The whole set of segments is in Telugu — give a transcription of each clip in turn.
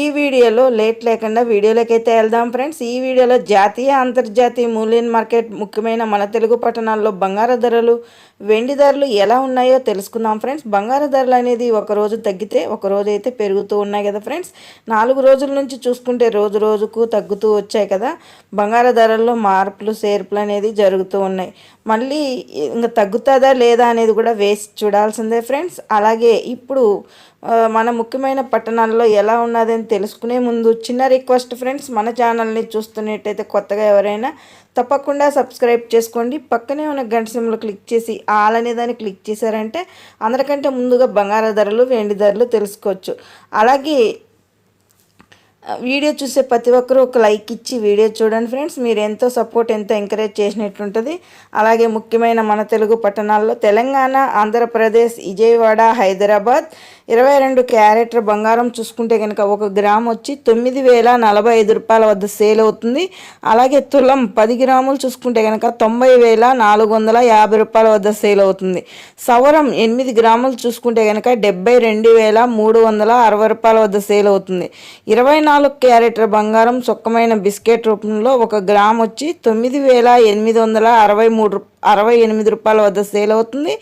ఈ వీడియోలో లేట్ లేకుండా వీడియోలోకి అయితే వెళ్దాం ఫ్రెండ్స్. ఈ వీడియోలో జాతీయ అంతర్జాతీయ మూల్యం మార్కెట్ ముఖ్యమైన మన తెలుగు పట్టణాల్లో బంగారు ధరలు వెండి ధరలు ఎలా ఉన్నాయో తెలుసుకుందాం ఫ్రెండ్స్. బంగారు ధరలు అనేది ఒక రోజు తగ్గితే ఒక రోజు అయితే పెరుగుతూ ఉన్నాయి కదా ఫ్రెండ్స్. నాలుగు రోజుల నుంచి చూసుకుంటే రోజు రోజుకు తగ్గుతూ వచ్చాయి కదా. బంగారు ధరల్లో మార్పులు సేర్పులు అనేది జరుగుతూ ఉన్నాయి. మళ్ళీ ఇంకా తగ్గుతుందా లేదా అనేది కూడా వేసి చూడాల్సిందే ఫ్రెండ్స్. అలాగే ఇప్పుడు మన ముఖ్యమైన పట్టణాల్లో ఎలా విషయం తెలుసుకునే ముందు చిన్న రిక్వెస్ట్ ఫ్రెండ్స్ మన ఛానల్ని చూస్తున్నట్టయితే కొత్తగా ఎవరైనా తప్పకుండా సబ్స్క్రైబ్ చేసుకోండి. పక్కనే ఉన్న గంట సింబల్ క్లిక్ చేసి ఆల్ అనే దాన్ని క్లిక్ చేశారంటే అందరికంటే ముందుగా బంగారు ధరలు వెండి ధరలు తెలుసుకోవచ్చు. అలాగే వీడియో చూసే ప్రతి ఒక్కరూ ఒక లైక్ ఇచ్చి వీడియో చూడండి ఫ్రెండ్స్. మీరు ఎంతో సపోర్ట్ ఎంతో ఎంకరేజ్ చేసినట్టుంటుంది. అలాగే ముఖ్యమైన మన తెలుగు పట్టణాల్లో తెలంగాణ ఆంధ్రప్రదేశ్ విజయవాడ హైదరాబాద్ ఇరవై రెండు క్యారెట్ బంగారం చూసుకుంటే కనుక ఒక గ్రామ్ వచ్చి తొమ్మిది వేల నలభై ఐదు రూపాయల వద్ద సేల్ అవుతుంది. అలాగే తులం పది గ్రాములు చూసుకుంటే కనుక తొంభై వేల నాలుగు వందల యాభై రూపాయల వద్ద సేల్ అవుతుంది. సవరం ఎనిమిది గ్రాములు చూసుకుంటే కనుక డెబ్బై రెండు వేల మూడు వందల అరవై రూపాయల వద్ద సేల్ అవుతుంది. ఇరవై నాలుగు క్యారెట్ల బంగారం సుక్కమైన బిస్కెట్ రూపంలో ఒక గ్రామ్ వచ్చి తొమ్మిది వేల ఎనిమిది వందల అరవై మూడు అరవై ఎనిమిది రూపాయల వద్ద సేల్ అవుతుంది.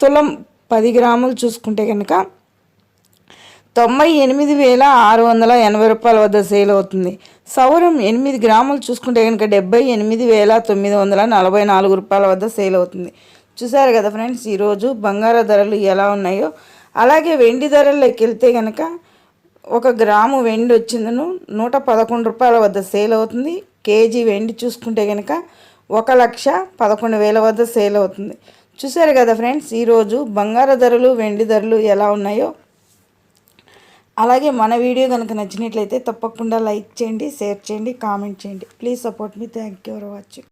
తులం పది గ్రాములు చూసుకుంటే కనుక తొంభై ఎనిమిది వేల ఆరు వందల ఎనభై రూపాయల వద్ద సేల్ అవుతుంది. సౌరం ఎనిమిది గ్రాములు చూసుకుంటే కనుక డెబ్బై ఎనిమిది వేల తొమ్మిది వందల నలభై నాలుగు రూపాయల వద్ద సేల్ అవుతుంది. చూసారు కదా ఫ్రెండ్స్ ఈరోజు బంగారు ధరలు ఎలా ఉన్నాయో? అలాగే వెండి ధరల్లోకి వెళ్తే కనుక ఒక గ్రాము వెండి వచ్చిందను నూట పదకొండు రూపాయల వద్ద సేల్ అవుతుంది. కేజీ వెండి చూసుకుంటే కనుక ఒక లక్ష పదకొండు వేల వద్ద సేల్ అవుతుంది. చూశారు కదా ఫ్రెండ్స్ ఈరోజు బంగారు ధరలు వెండి ధరలు ఎలా ఉన్నాయో? అలాగే మన వీడియో కనుక నచ్చినట్లయితే తప్పకుండా లైక్ చేయండి షేర్ చేయండి కామెంట్ చేయండి. Please support me. Thank you for watching.